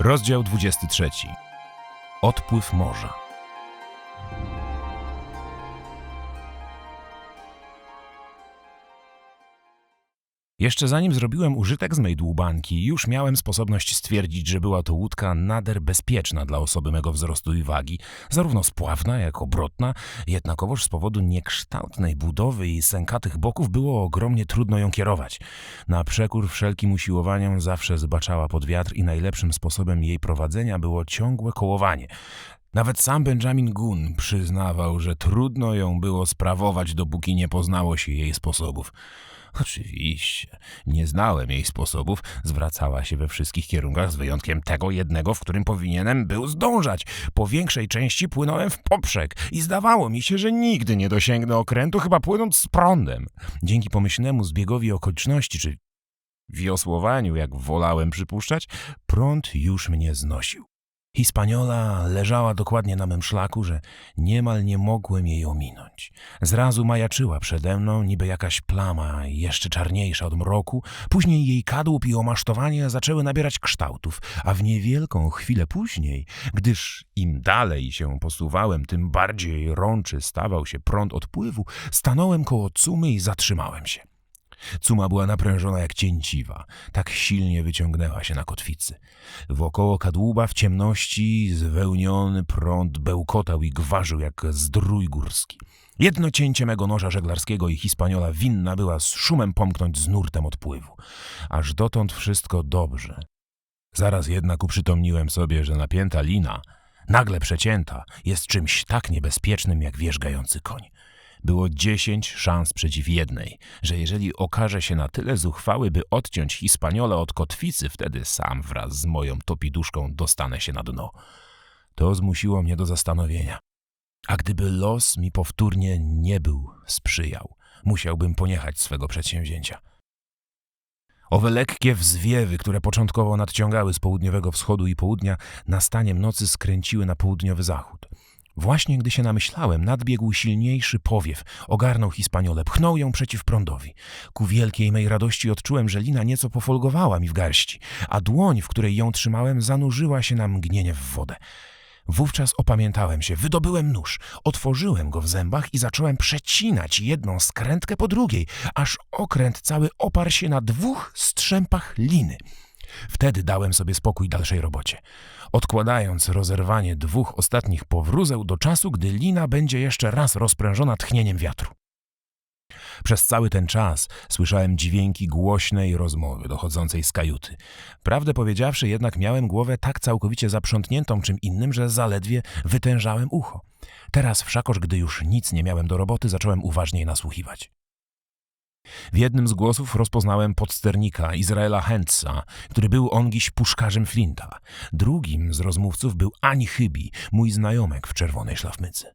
Rozdział 23. Odpływ morza. Jeszcze zanim zrobiłem użytek z mej dłubanki, już miałem sposobność stwierdzić, że była to łódka nader bezpieczna dla osoby mego wzrostu i wagi, zarówno spławna, jak obrotna, jednakowoż z powodu niekształtnej budowy i sękatych boków było ogromnie trudno ją kierować. Na przekór wszelkim usiłowaniom zawsze zbaczała pod wiatr i najlepszym sposobem jej prowadzenia było ciągłe kołowanie. Nawet sam Benjamin Gunn przyznawał, że trudno ją było sprawować, dopóki nie poznało się jej sposobów. Oczywiście, nie znałem jej sposobów, zwracała się we wszystkich kierunkach z wyjątkiem tego jednego, w którym powinienem był zdążać. Po większej części płynąłem w poprzek i zdawało mi się, że nigdy nie dosięgnę okrętu, chyba płynąc z prądem. Dzięki pomyślnemu zbiegowi okoliczności, czy wiosłowaniu, jak wolałem przypuszczać, prąd już mnie znosił. Hispaniola leżała dokładnie na mym szlaku, że niemal nie mogłem jej ominąć. Zrazu majaczyła przede mną niby jakaś plama, jeszcze czarniejsza od mroku, później jej kadłub i omasztowanie zaczęły nabierać kształtów, a w niewielką chwilę później, gdyż im dalej się posuwałem, tym bardziej rączy stawał się prąd odpływu, stanąłem koło cumy i zatrzymałem się. Cuma była naprężona jak cięciwa, tak silnie wyciągnęła się na kotwicy. Wokoło kadłuba w ciemności zwełniony prąd bełkotał i gwarzył jak zdrój górski. Jedno cięcie mego noża żeglarskiego i Hispaniola winna była z szumem pomknąć z nurtem odpływu. Aż dotąd wszystko dobrze. Zaraz jednak uprzytomniłem sobie, że napięta lina, nagle przecięta, jest czymś tak niebezpiecznym jak wierzgający koń. Było dziesięć szans przeciw jednej, że jeżeli okaże się na tyle zuchwały, by odciąć Hispaniola od kotwicy, wtedy sam wraz z moją topiduszką dostanę się na dno. To zmusiło mnie do zastanowienia. A gdyby los mi powtórnie nie był sprzyjał, musiałbym poniechać swego przedsięwzięcia. Owe lekkie wzwiewy, które początkowo nadciągały z południowego wschodu i południa, nastaniem nocy skręciły na południowy zachód. Właśnie gdy się namyślałem, nadbiegł silniejszy powiew, ogarnął Hispaniolę, pchnął ją przeciw prądowi. Ku wielkiej mej radości odczułem, że lina nieco pofolgowała mi w garści, a dłoń, w której ją trzymałem, zanurzyła się na mgnienie w wodę. Wówczas opamiętałem się, wydobyłem nóż, otworzyłem go w zębach i zacząłem przecinać jedną skrętkę po drugiej, aż okręt cały oparł się na dwóch strzępach liny. Wtedy dałem sobie spokój dalszej robocie, odkładając rozerwanie dwóch ostatnich powrózeł do czasu, gdy lina będzie jeszcze raz rozprężona tchnieniem wiatru. Przez cały ten czas słyszałem dźwięki głośnej rozmowy dochodzącej z kajuty. Prawdę powiedziawszy, jednak miałem głowę tak całkowicie zaprzątniętą czym innym, że zaledwie wytężałem ucho. Teraz wszakoż, gdy już nic nie miałem do roboty, zacząłem uważniej nasłuchiwać. W jednym z głosów rozpoznałem podsternika Izraela Hentsa, który był ongiś puszkarzem Flinta. Drugim z rozmówców był Ani Chybi, mój znajomek w czerwonej szlafmycy.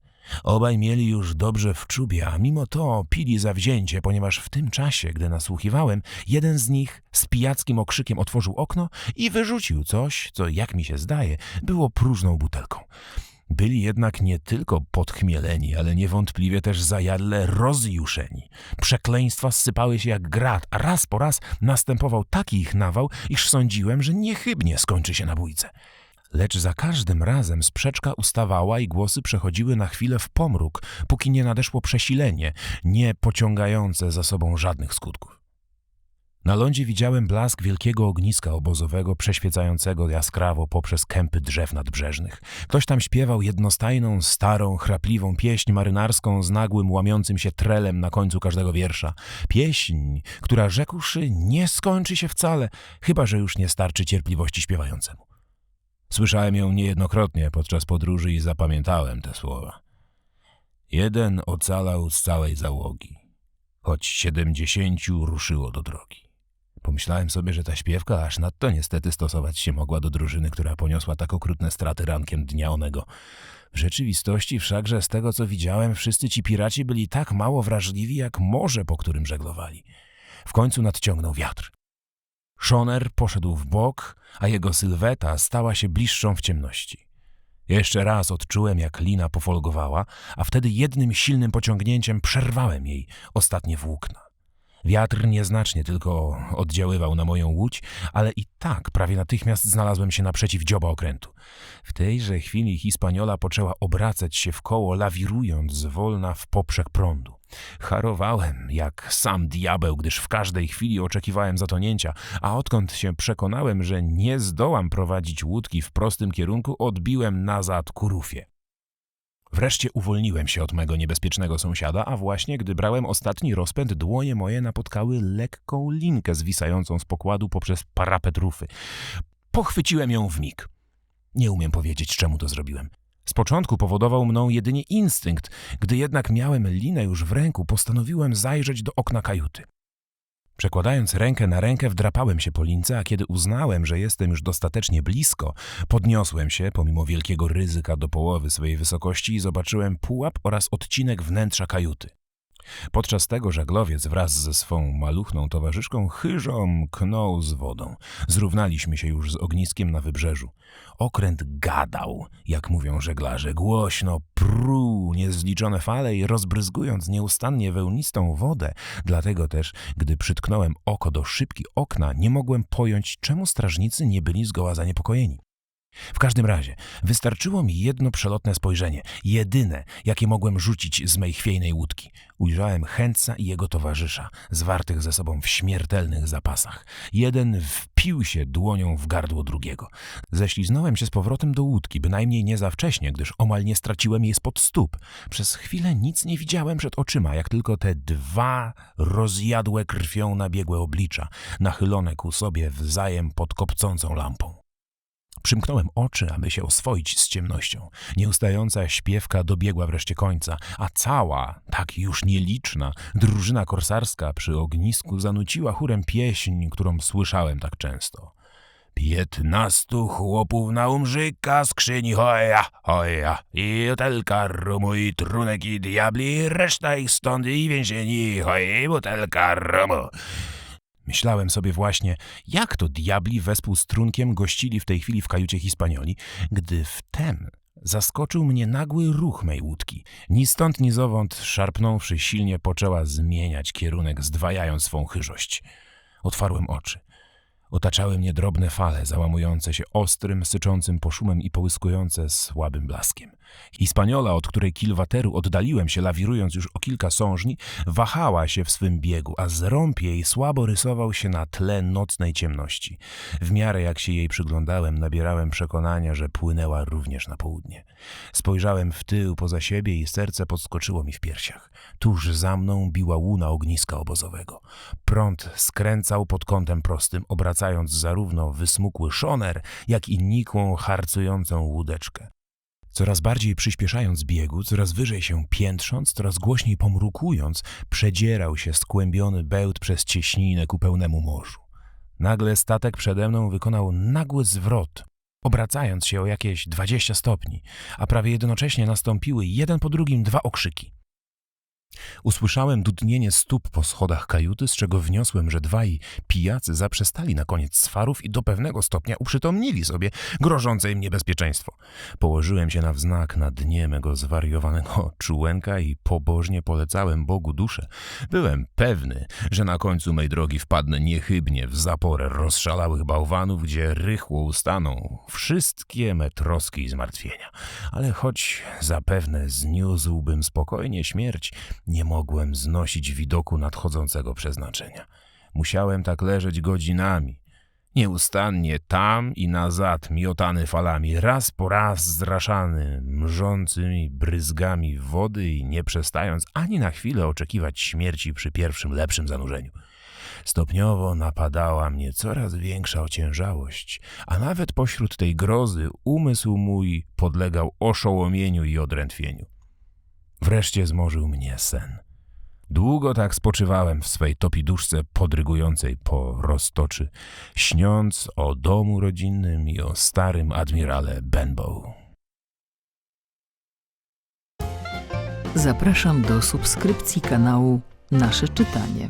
Obaj mieli już dobrze w czubie, a mimo to pili zawzięcie, ponieważ w tym czasie, gdy nasłuchiwałem, jeden z nich z pijackim okrzykiem otworzył okno i wyrzucił coś, co, jak mi się zdaje, było próżną butelką. Byli jednak nie tylko podchmieleni, ale niewątpliwie też zajadle rozjuszeni. Przekleństwa zsypały się jak grat, a raz po raz następował taki ich nawał, iż sądziłem, że niechybnie skończy się na bójce. Lecz za każdym razem sprzeczka ustawała i głosy przechodziły na chwilę w pomruk, póki nie nadeszło przesilenie, nie pociągające za sobą żadnych skutków. Na lądzie widziałem blask wielkiego ogniska obozowego, przeświecającego jaskrawo poprzez kępy drzew nadbrzeżnych. Ktoś tam śpiewał jednostajną, starą, chrapliwą pieśń marynarską z nagłym, łamiącym się trelem na końcu każdego wiersza. Pieśń, która rzekłszy nie skończy się wcale, chyba że już nie starczy cierpliwości śpiewającemu. Słyszałem ją niejednokrotnie podczas podróży i zapamiętałem te słowa. Jeden ocalał z całej załogi, choć siedemdziesięciu ruszyło do drogi. Pomyślałem sobie, że ta śpiewka aż nadto niestety stosować się mogła do drużyny, która poniosła tak okrutne straty rankiem dnia onego. W rzeczywistości wszakże z tego, co widziałem, wszyscy ci piraci byli tak mało wrażliwi, jak morze, po którym żeglowali. W końcu nadciągnął wiatr. Szoner poszedł w bok, a jego sylweta stała się bliższą w ciemności. Jeszcze raz odczułem, jak lina pofolgowała, a wtedy jednym silnym pociągnięciem przerwałem jej ostatnie włókna. Wiatr nieznacznie tylko oddziaływał na moją łódź, ale i tak prawie natychmiast znalazłem się naprzeciw dzioba okrętu. W tejże chwili Hispaniola poczęła obracać się w koło, lawirując zwolna w poprzek prądu. Harowałem jak sam diabeł, gdyż w każdej chwili oczekiwałem zatonięcia, a odkąd się przekonałem, że nie zdołam prowadzić łódki w prostym kierunku, odbiłem nazad ku rufie. Wreszcie uwolniłem się od mego niebezpiecznego sąsiada, a właśnie gdy brałem ostatni rozpęd, dłonie moje napotkały lekką linkę zwisającą z pokładu poprzez parapet rufy. Pochwyciłem ją w mig. Nie umiem powiedzieć, czemu to zrobiłem. Z początku powodował mną jedynie instynkt, gdy jednak miałem linę już w ręku, postanowiłem zajrzeć do okna kajuty. Przekładając rękę na rękę, wdrapałem się po lince, a kiedy uznałem, że jestem już dostatecznie blisko, podniosłem się, pomimo wielkiego ryzyka, do połowy swojej wysokości i zobaczyłem pułap oraz odcinek wnętrza kajuty. Podczas tego żaglowiec wraz ze swą maluchną towarzyszką chyżo mknął z wodą. Zrównaliśmy się już z ogniskiem na wybrzeżu. Okręt gadał, jak mówią żeglarze, głośno pruł niezliczone fale i rozbryzgując nieustannie wełnistą wodę. Dlatego też, gdy przytknąłem oko do szybki okna, nie mogłem pojąć, czemu strażnicy nie byli zgoła zaniepokojeni. W każdym razie, wystarczyło mi jedno przelotne spojrzenie, jedyne, jakie mogłem rzucić z mej chwiejnej łódki. Ujrzałem chętca i jego towarzysza, zwartych ze sobą w śmiertelnych zapasach. Jeden wpił się dłonią w gardło drugiego. Ześliznąłem się z powrotem do łódki, bynajmniej nie za wcześnie, gdyż omal nie straciłem jej spod stóp. Przez chwilę nic nie widziałem przed oczyma, jak tylko te dwa rozjadłe krwią nabiegłe oblicza, nachylone ku sobie wzajem pod kopcącą lampą. Przymknąłem oczy, aby się oswoić z ciemnością. Nieustająca śpiewka dobiegła wreszcie końca, a cała, tak już nieliczna, drużyna korsarska przy ognisku zanuciła chórem pieśń, którą słyszałem tak często. Piętnastu chłopów na umrzyka, skrzyni hoja, hoja, i butelka rumu, i trunek, i diabli, reszta ich stąd, i więzieni, hoj, butelka rumu. Myślałem sobie właśnie, jak to diabli wespół z trunkiem gościli w tej chwili w kajucie Hispanioli, gdy wtem zaskoczył mnie nagły ruch mej łódki. Ni stąd, ni zowąd, szarpnąwszy silnie, poczęła zmieniać kierunek, zdwajając swą chyżość. Otwarłem oczy. Otaczały mnie drobne fale, załamujące się ostrym, syczącym poszumem i połyskujące słabym blaskiem. Hispaniola, od której kilwateru oddaliłem się, lawirując już o kilka sążni, wahała się w swym biegu, a zrąb jej słabo rysował się na tle nocnej ciemności. W miarę jak się jej przyglądałem, nabierałem przekonania, że płynęła również na południe. Spojrzałem w tył poza siebie i serce podskoczyło mi w piersiach. Tuż za mną biła łuna ogniska obozowego. Prąd skręcał pod kątem prostym, obracając zarówno wysmukły szoner, jak i nikłą, harcującą łódeczkę. Coraz bardziej przyspieszając biegu, coraz wyżej się piętrząc, coraz głośniej pomrukując, przedzierał się skłębiony bełt przez cieśninę ku pełnemu morzu. Nagle statek przede mną wykonał nagły zwrot, obracając się o jakieś dwadzieścia stopni, a prawie jednocześnie nastąpiły jeden po drugim dwa okrzyki. Usłyszałem dudnienie stóp po schodach kajuty, z czego wniosłem, że dwaj pijacy zaprzestali na koniec swarów i do pewnego stopnia uprzytomnili sobie grożące im niebezpieczeństwo. Położyłem się na wznak na dnie mego zwariowanego czułenka i pobożnie polecałem Bogu duszę. Byłem pewny, że na końcu mej drogi wpadnę niechybnie w zaporę rozszalałych bałwanów, gdzie rychło ustaną wszystkie me troski i zmartwienia. Ale choć zapewne zniósłbym spokojnie śmierć, nie mogłem znosić widoku nadchodzącego przeznaczenia. Musiałem tak leżeć godzinami, nieustannie tam i nazad miotany falami, raz po raz zraszany mrzącymi bryzgami wody i nie przestając ani na chwilę oczekiwać śmierci przy pierwszym lepszym zanurzeniu. Stopniowo napadała mnie coraz większa ociężałość, a nawet pośród tej grozy umysł mój podlegał oszołomieniu i odrętwieniu. Wreszcie zmorzył mnie sen. Długo tak spoczywałem w swej topiduszce podrygującej po roztoczy, śniąc o domu rodzinnym i o starym admirale Benbow. Zapraszam do subskrypcji kanału Nasze Czytanie.